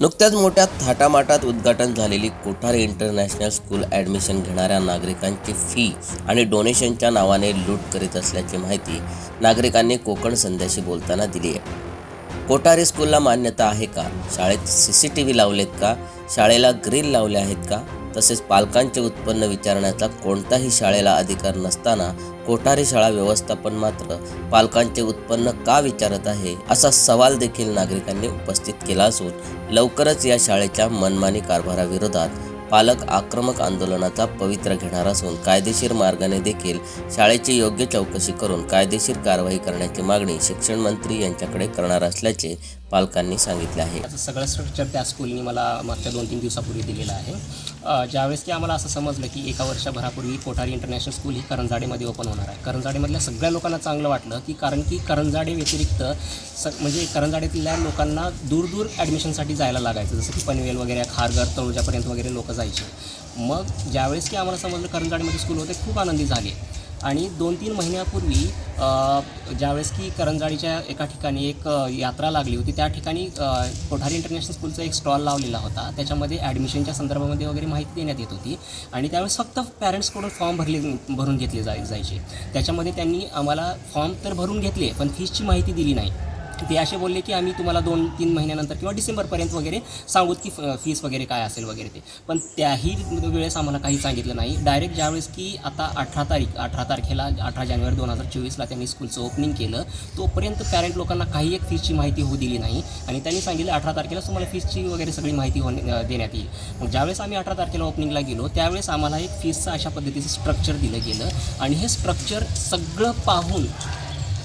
नुकत्याच मोठ्या थाटामाटात उद्घाटन झालेली कोठारी इंटरनॅशनल स्कूल ॲडमिशन घेणाऱ्या नागरिकांची फी आणि डोनेशनच्या नावाने लूट करीत असल्याची माहिती नागरिकांनी कोकण संध्याशी बोलताना दिली आहे. कोठारी स्कूलला मान्यता आहे का? शाळेत सी सी टी व्ही लावलेत का? शाळेला ग्रिल लावले आहेत का? तसेच पालकांचे उत्पन्न विचारण्याचा कोणताही शाळेला अधिकार नसताना कोठारी शाळा व्यवस्थापन मात्र पालकांचे उत्पन्न का विचारत आहे असा सवाल देखील नागरिकांनी उपस्थित केला असून लवकरच या शाळेच्या मनमानी कारभाराविरोधात पालक आक्रमक आंदोलनाचा पवित्र घेणार असून कायदेशीर मार्गाने देखील शाळेची योग्य चौकशी करून कायदेशीर कारवाई करण्याची मागणी शिक्षण मंत्री यांच्याकडे करणार असल्याचे पालकांनी सांगितले आहे. त्याचं सगळं स्ट्रक्चर त्या स्कूलनी मला मागच्या दोन तीन दिवसापूर्वी दिलेलं आहे. ज्यावेळेस की आम्हाला असं समजलं की एका वर्षभरापूर्वी कोठारी इंटरनॅशनल स्कूल ही करंजाडेमध्ये ओपन होणार आहे. करंजाडेमधल्या सगळ्या लोकांना चांगलं वाटलं की कारण की करंजाडे व्यतिरिक्त स म्हणजे करंजाडेतल्या लोकांना दूर दूर ॲडमिशनसाठी जायला लागायचं. जसं की पनवेल वगैरे खारघर तळुजापर्यंत वगैरे लोक जायचे. मग ज्यावेळेस की आम्हाला समजलं करंजाडेमध्ये स्कूल होते खूप आनंदी झाले. आणि दोन तीन महिन्यापूर्वी ज्यावेळेस की करंजाडीच्या एका ठिकाणी एक यात्रा लागली होती त्या ठिकाणी कोठारी इंटरनॅशनल स्कूलचा एक स्टॉल लावलेला होता. त्याच्यामध्ये ॲडमिशनच्या संदर्भामध्ये वगैरे माहिती देण्यात येत होती. आणि त्यावेळेस फक्त पॅरेंट्सकडून फॉर्म भरले भरून घेतले जाय जायचे. त्याच्यामध्ये त्यांनी आम्हाला फॉर्म तर भरून घेतले पण फीसची माहिती दिली नाही. ते असे बोलले की आम्ही तुम्हाला दोन तीन महिन्यानंतर किंवा डिसेंबरपर्यंत वगैरे सांगूत की फ- फीस वगैरे काय असेल वगैरे ते. पण त्याही वेळेस आम्हाला काही सांगितलं नाही. डायरेक्ट ज्यावेळेस की आता अठरा तारीख अठरा तारखेला अठरा जानेवारी दोन हजार चोवीसला त्यांनी स्कूलचं ओपनिंग केलं तोपर्यंत पॅरेंट लोकांना काही एक फीसची माहिती होऊ दिली नाही. आणि त्यांनी सांगितलं अठरा तारखेला तुम्हाला फीसची वगैरे सगळी माहिती होणे देण्यात येईल. मग ज्यावेळेस आम्ही अठरा तारखेला ओपनिंगला गेलो त्यावेळेस आम्हाला एक फीसचं अशा पद्धतीचं स्ट्रक्चर दिलं गेलं. आणि हे स्ट्रक्चर सगळं पाहून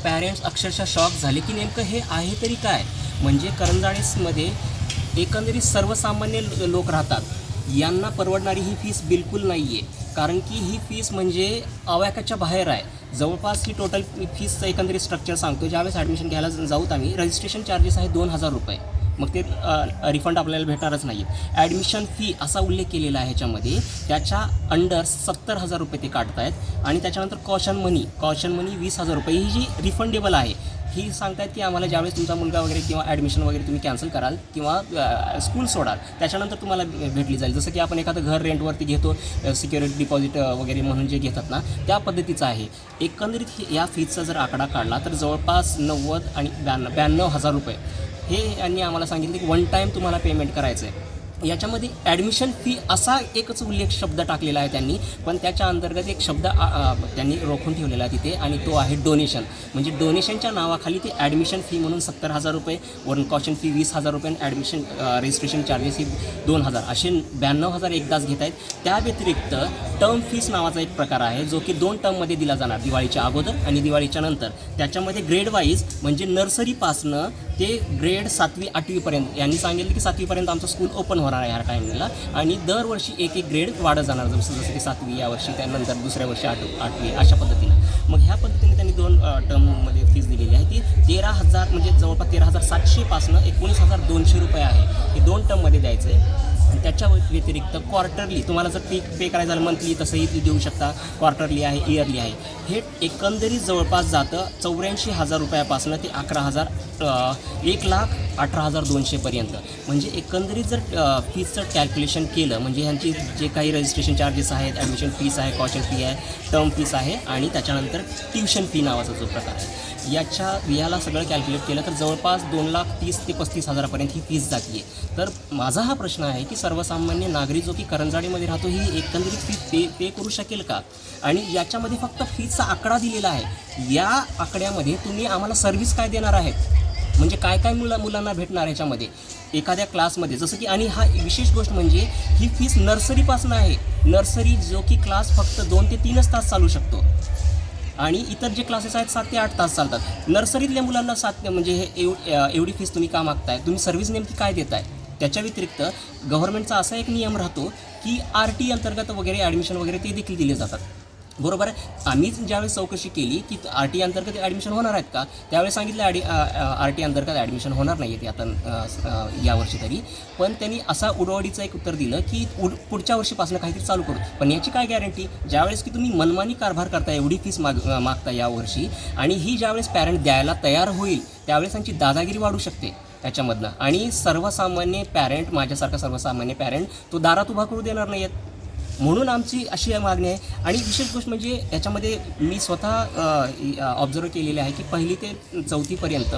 पॅरेंट्स अक्षरशः शॉक झाले की नेमकं हे आहे तरी काय? म्हणजे करंजाडेसमध्ये एकंदरीत सर्वसामान्य लोक राहतात. यांना परवडणारी ही फीस बिलकुल नाही आहे कारण की ही फीस म्हणजे अवाकाच्या बाहेर आहे. जवळपास ही टोटल फीसचं एकंदरीत स्ट्रक्चर सांगतो ज्यावेळेस ॲडमिशन घ्यायला जाऊत आम्ही रजिस्ट्रेशन चार्जेस आहे दोन हजार रुपये. मग ते रिफंड आपल्याला भेटणारच नाही ॲडमिशन फी असा उल्लेख केलेला आहे ह्याच्यामध्ये त्याच्या अंडर सत्तर हजार रुपये ते काढत आहेत आणि त्याच्यानंतर कॉशन मनी कॉशन मनी वीस हजार रुपये. ही जी रिफंडेबल आहे ही सांगतायत की आम्हाला ज्यावेळेस तुमचा मुलगा वगैरे किंवा ॲडमिशन वगैरे तुम्ही कॅन्सल कराल किंवा स्कूल सोडाल त्याच्यानंतर तुम्हाला भेटली जाईल. जसं की आपण एखादं घर रेंटवरती घेतो सिक्युरिटी डिपॉझिट वगैरे म्हणून जे घेतात ना त्या पद्धतीचं आहे. एकंदरीत हे- या फीजचा जर आकडा काढला तर जवळपास नव्वद आणि ब्याण्णव ब्याण्णव हजार रुपये. हे यांनी आम्हाला सांगितले की वन टाईम तुम्हाला पेमेंट करायचं आहे याच्यामध्ये ॲडमिशन फी असा एकच उल्लेख शब्द टाकलेला आहे त्यांनी पण त्याच्या अंतर्गत एक शब्द त्यांनी रोखून ठेवलेला आहे तिथे आणि तो आहे डोनेशन म्हणजे डोनेशनच्या नावाखाली ते ॲडमिशन फी म्हणून सत्तर हजार रुपये वन कॉशन फी वीस हजार रुपये आणि ॲडमिशन रजिस्ट्रेशन चार्जेस ही दोन हजार. असे ब्याण्णव हजार एकदाच घेत आहेत त्या व्यतिरिक्त टर्म फीस नावाचा एक प्रकार आहे जो की दोन टर्ममध्ये दिला जाणार दिवाळीच्या अगोदर आणि दिवाळीच्या नंतर. त्याच्यामध्ये ग्रेड वाईज म्हणजे नर्सरीपासनं ते ग्रेड सातवी आठवीपर्यंत. यांनी सांगितलं की सातवीपर्यंत आमचं स्कूल ओपन होणार आहे ह्या टायमिंगला आणि दरवर्षी एक एक ग्रेड वाढत जाणार. जसं जसं की सातवी या वर्षी त्यानंतर दुसऱ्या वर्षी आठ आठवी अशा पद्धतीनं. मग ह्या पद्धतीने त्यांनी दोन टर्ममध्ये फीज दिलेली आहे. ती तेरा हजार म्हणजे जवळपास तेरा हजार सातशेपासनं एकोणीस हजार दोनशे रुपये आहे. हे दोन टर्ममध्ये द्यायचं आहे त्याच्या व्यतिरिक्त क्वार्टरली तुम्हाला जर पीक पे करायचं झालं मंथली तसंही ते देऊ शकता. क्वार्टरली आहे इयरली आहे. हे एकंदरीत जवळपास जातं चौऱ्याऐंशी हजार रुपयापासून ते अकरा हजार एक लाख अठरा हजार दोनशेपर्यंत म्हणजे एकंदरीत जर अ, फीजचं कॅल्क्युलेशन केलं म्हणजे ह्यांची जे काही रजिस्ट्रेशन चार्जेस आहेत ॲडमिशन फीस आहे कॉशन फी आहे टर्म फीस आहे आणि त्याच्यानंतर ट्युशन फी नावाचा जो प्रकार आहे. याच्या याला सगळं कॅल्क्युलेट केलं तर जवळपास दोन लाख तीस ते पस्तीस हजारापर्यंत ही फीस जाते आहे तर माझा हा प्रश्न आहे की सर्वसामान्य नागरिक जो की करंजाडीमध्ये राहतो ही एकंदरीत फी पे पे करू शकेल का? आणि याच्यामध्ये फक्त फीजचा आकडा दिलेला आहे. या आकड्यामध्ये तुम्ही आम्हाला सर्व्हिस काय देणार आहेत? म्हणजे काय काय मुला मुलांना भेटणार ह्याच्यामध्ये एखाद्या क्लासमध्ये जसं की आणि हा विशेष गोष्ट म्हणजे ही फीस नर्सरीपासून आहे. नर्सरी जो की क्लास फक्त दोन ते तीनच तास चालू शकतो. आणि इतर जे क्लासेस आहेत सात ते आठ तास चालतात. नर्सरीतल्या मुलांना सात म्हणजे हे एव एवढी फीस तुम्ही का मागताय? तुम्ही सर्व्हिस नेमकी काय देताय? त्याच्या व्यतिरिक्त गव्हर्नमेंटचा असा एक नियम राहतो की आर टी अंतर्गत वगैरे ॲडमिशन वगैरे ते देखील दिले जातात. बरोबर आहे? आम्हीच ज्यावेळेस चौकशी केली की आर टी अंतर्गत ॲडमिशन होणार आहेत का? त्यावेळेस सांगितलं आडी आर टी अंतर्गत ॲडमिशन होणार नाही आहे आता यावर्षी तरी. पण त्यांनी असा उडवाडीचं एक उत्तर दिलं की उड पुढच्या वर्षीपासून काहीतरी चालू करू. पण याची काय गॅरंटी ज्यावेळेस की तुम्ही मनमानी कारभार करता एवढी फीस माग मागता यावर्षी आणि ही ज्यावेळेस पॅरेंट द्यायला तयार होईल त्यावेळेस त्यांची दादागिरी वाढू शकते त्याच्यामधनं. आणि सर्वसामान्य पॅरेंट माझ्यासारखा सर्वसामान्य पॅरेंट तो दारात उभा करू देणार नाही आहेत म्हणून आमची अशी मागणी आहे. आणि विशेष गोष्ट म्हणजे याच्यामध्ये मी स्वतः ऑब्झर्व केलेले आहे की पहिली ते चौथीपर्यंत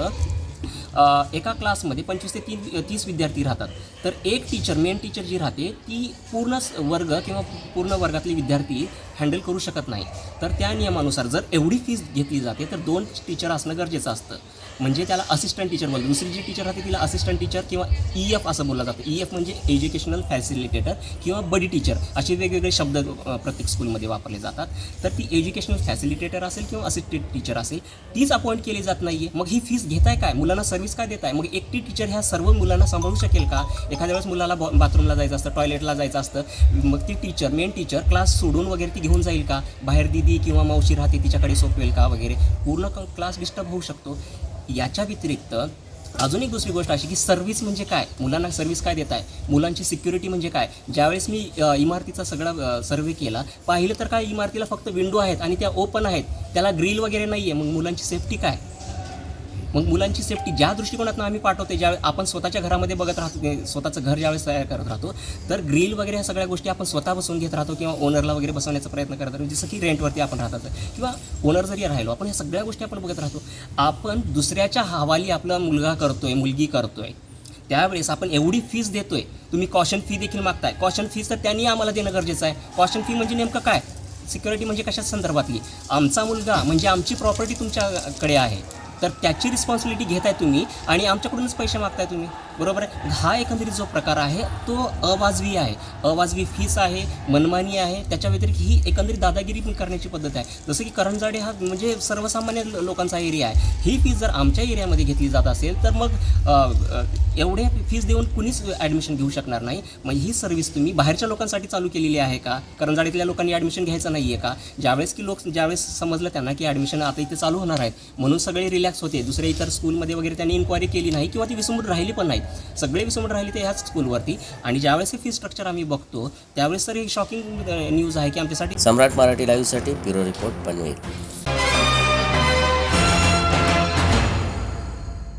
एका क्लासमध्ये पंचवीस ते तीन तीस विद्यार्थी राहतात. तर एक टीचर मेन टीचर जी राहते ती पूर्ण वर्ग किंवा पूर्ण वर्गातले विद्यार्थी हँडल करू शकत नाही. तर त्या नियमानुसार जर एवढी फीस घेतली जाते तर दोन टीचर असणं गरजेचं असतं. म्हणजे त्याला असिस्टंट टीचर बोलतो दुसरी जी टीचर राहते तिला असिस्टंट टीचर किंवा ई एफ असं बोललं जातं. ई एफ म्हणजे एज्युकेशनल फॅसिलिटेटर किंवा बडी टीचर असे वेगवेगळे शब्द प्रत्येक स्कूलमध्ये वापरले जातात. तर ती एज्युकेशनल फॅसिलिटेटर असेल किंवा असिस्टंट टीचर असेल तीच अपॉइंट केली जात नाही आहे मग ही फीस घेताय काय? मुलांना सर्व्हिस काय देत आहे मग एकटी टीचर ह्या सर्व मुलांना सांभाळू शकेल का? एखाद्या वेळेस मुलाला बॉ बाथरूमला जायचं असतं टॉयलेटला जायचं असतं मग ती टीचर मेन टीचर क्लास सोडून वगैरे ती घेऊन जाईल का? बाहेर दिदी किंवा मावशी राहते तिच्याकडे सोपवेल का? वगैरे. पूर्ण क्लास डिस्टर्ब होऊ शकतो. याच्या व्यतिरिक्त अजून एक दुसरी गोष्ट अशी की सर्व्हिस म्हणजे काय? मुलांना सर्व्हिस काय देत आहे मुलांची सिक्युरिटी म्हणजे काय? ज्यावेळेस मी इमारतीचा सगळा सर्वे केला पाहिलं तर काय इमारतीला फक्त विंडो आहेत आणि त्या ओपन आहेत. त्याला ग्रिल वगैरे नाही आहे मग मुलांची सेफ्टी काय? मग मुलांची सेफ्टी ज्या दृष्टिकोनातून आम्ही पाठवते ज्या आपण स्वतःच्या घरामध्ये बघत राहतो स्वतःचं घर ज्यावेळेस तयार करत राहतो तर ग्रिल वगैरे ह्या सगळ्या गोष्टी आपण स्वतः बसवून घेत राहतो किंवा ओनरला वगैरे बसवण्याचा प्रयत्न करत राहतो. जसं की रेंटवरती आपण राहतात किंवा ओनर जरी राहिलो आपण ह्या सगळ्या गोष्टी आपण बघत राहतो. आपण दुसऱ्याच्या हवाली आपला मुलगा करतोय मुलगी करतोय. त्यावेळेस आपण एवढी फीज देतोय. तुम्ही कॉशन फी देखील मागताय. कॉशन फीज तर त्यांनी आम्हाला देणं गरजेचं आहे. कॉशन फी म्हणजे नेमकं काय? सिक्युरिटी म्हणजे कशा संदर्भातली? आमचा मुलगा म्हणजे आमची प्रॉपर्टी तुमच्याकडे आहे. तर त्याची रिस्पॉन्सिबिलिटी घेताय तुम्ही आणि आमच्याकडूनच पैसे मागताय तुम्ही. बरोबर आहे? हा एकंदरीत जो प्रकार आहे तो अवाजवी आहे. अवाजवी फीस आहे मनमानी आहे. त्याच्या व्यतिरिक्त ही एकंदरीत दादागिरी पण करण्याची पद्धत आहे. जसं की करंजाडे हा म्हणजे सर्वसामान्य लोकांचा एरिया आहे. ही फीस जर आमच्या एरियामध्ये घेतली जात असेल तर मग एवढ्या फीस देऊन कुणीच ॲडमिशन घेऊ शकणार नाही. मग ही सर्व्हिस तुम्ही बाहेरच्या लोकांसाठी चालू केलेली आहे का? करंजाडीतल्या लोकांनी ॲडमिशन घ्यायचं नाही आहे का? ज्यावेळेस की लोक ज्यावेळेस समजलं त्यांना की ॲडमिशन आता इथे चालू होणार आहेत म्हणून सगळे रिलॅक्स होते. दुसऱ्या इतर स्कूलमध्ये वगैरे त्यांनी इन्क्वायरी केली नाही किंवा ती विसंबून राहिली पण नाहीत. सगळे विसंबून राहिले ते ह्याच स्कूलवरती आणि ज्यावेळेस हे फी स्ट्रक्चर आम्ही बघतो त्यावेळेस तर ही शॉकिंग न्यूज आहे की आमच्यासाठी सम्राट मराठी लाईव्हसाठी ब्युरो रिपोर्ट पनवेल.